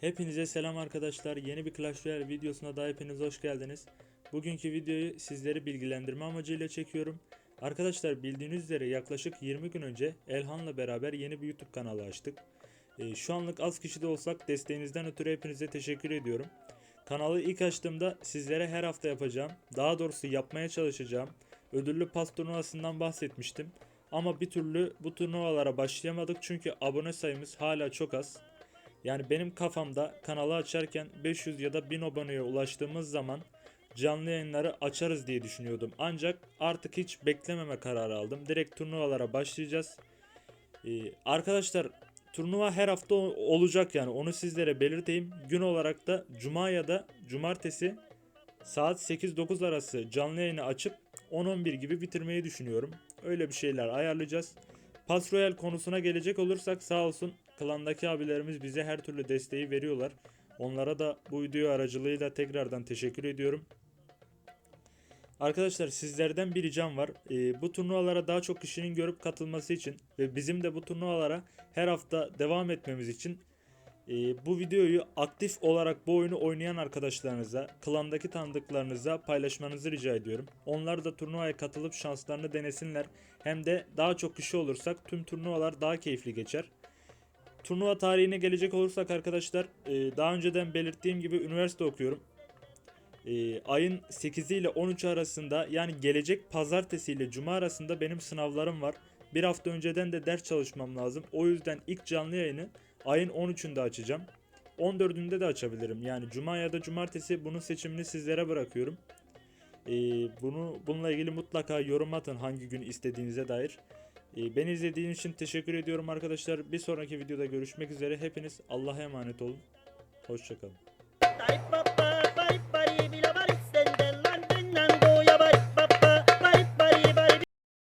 Hepinize selam arkadaşlar. Yeni bir Clash Royale videosuna da hepiniz hoş geldiniz. Bugünkü videoyu sizleri bilgilendirme amacıyla çekiyorum. Arkadaşlar bildiğiniz üzere yaklaşık 20 gün önce Elhan'la beraber yeni bir YouTube kanalı açtık. Ee, şu anlık az kişi de olsak desteğinizden ötürü hepinize teşekkür ediyorum. Kanalı ilk açtığımda sizlere her hafta yapacağım, daha doğrusu yapmaya çalışacağım ödüllü pas turnuvasından bahsetmiştim. Ama bir türlü bu turnuvalara başlayamadık çünkü abone sayımız hala çok az. Yani benim kafamda kanalı açarken 500 ya da 1000 aboneye ulaştığımız zaman canlı yayınları açarız diye düşünüyordum. Ancak artık hiç beklememe kararı aldım. Direkt turnuvalara başlayacağız. Ee, arkadaşlar turnuva her hafta olacak yani onu sizlere belirteyim. Gün olarak da cuma ya da cumartesi saat 8-9 arası canlı yayını açıp 10-11 gibi bitirmeyi düşünüyorum. Öyle bir şeyler ayarlayacağız. Pas Royal konusuna gelecek olursak sağ olsun klandaki abilerimiz bize her türlü desteği veriyorlar. Onlara da bu video aracılığıyla tekrardan teşekkür ediyorum. Arkadaşlar sizlerden bir ricam var. Ee, bu turnuvalara daha çok kişinin görüp katılması için ve bizim de bu turnuvalara her hafta devam etmemiz için e, bu videoyu aktif olarak bu oyunu oynayan arkadaşlarınıza, klandaki tanıdıklarınıza paylaşmanızı rica ediyorum. Onlar da turnuvaya katılıp şanslarını denesinler. Hem de daha çok kişi olursak tüm turnuvalar daha keyifli geçer. Turnuva tarihine gelecek olursak arkadaşlar e, daha önceden belirttiğim gibi üniversite okuyorum. E, ayın 8 ile 13 arasında yani gelecek pazartesi ile cuma arasında benim sınavlarım var. Bir hafta önceden de ders çalışmam lazım. O yüzden ilk canlı yayını ayın 13'ünde açacağım. 14'ünde de açabilirim. Yani cuma ya da cumartesi bunun seçimini sizlere bırakıyorum. Ee, bunu bununla ilgili mutlaka yorum atın hangi gün istediğinize dair. Ee, beni izlediğiniz için teşekkür ediyorum arkadaşlar. Bir sonraki videoda görüşmek üzere. Hepiniz Allah'a emanet olun. Hoşçakalın.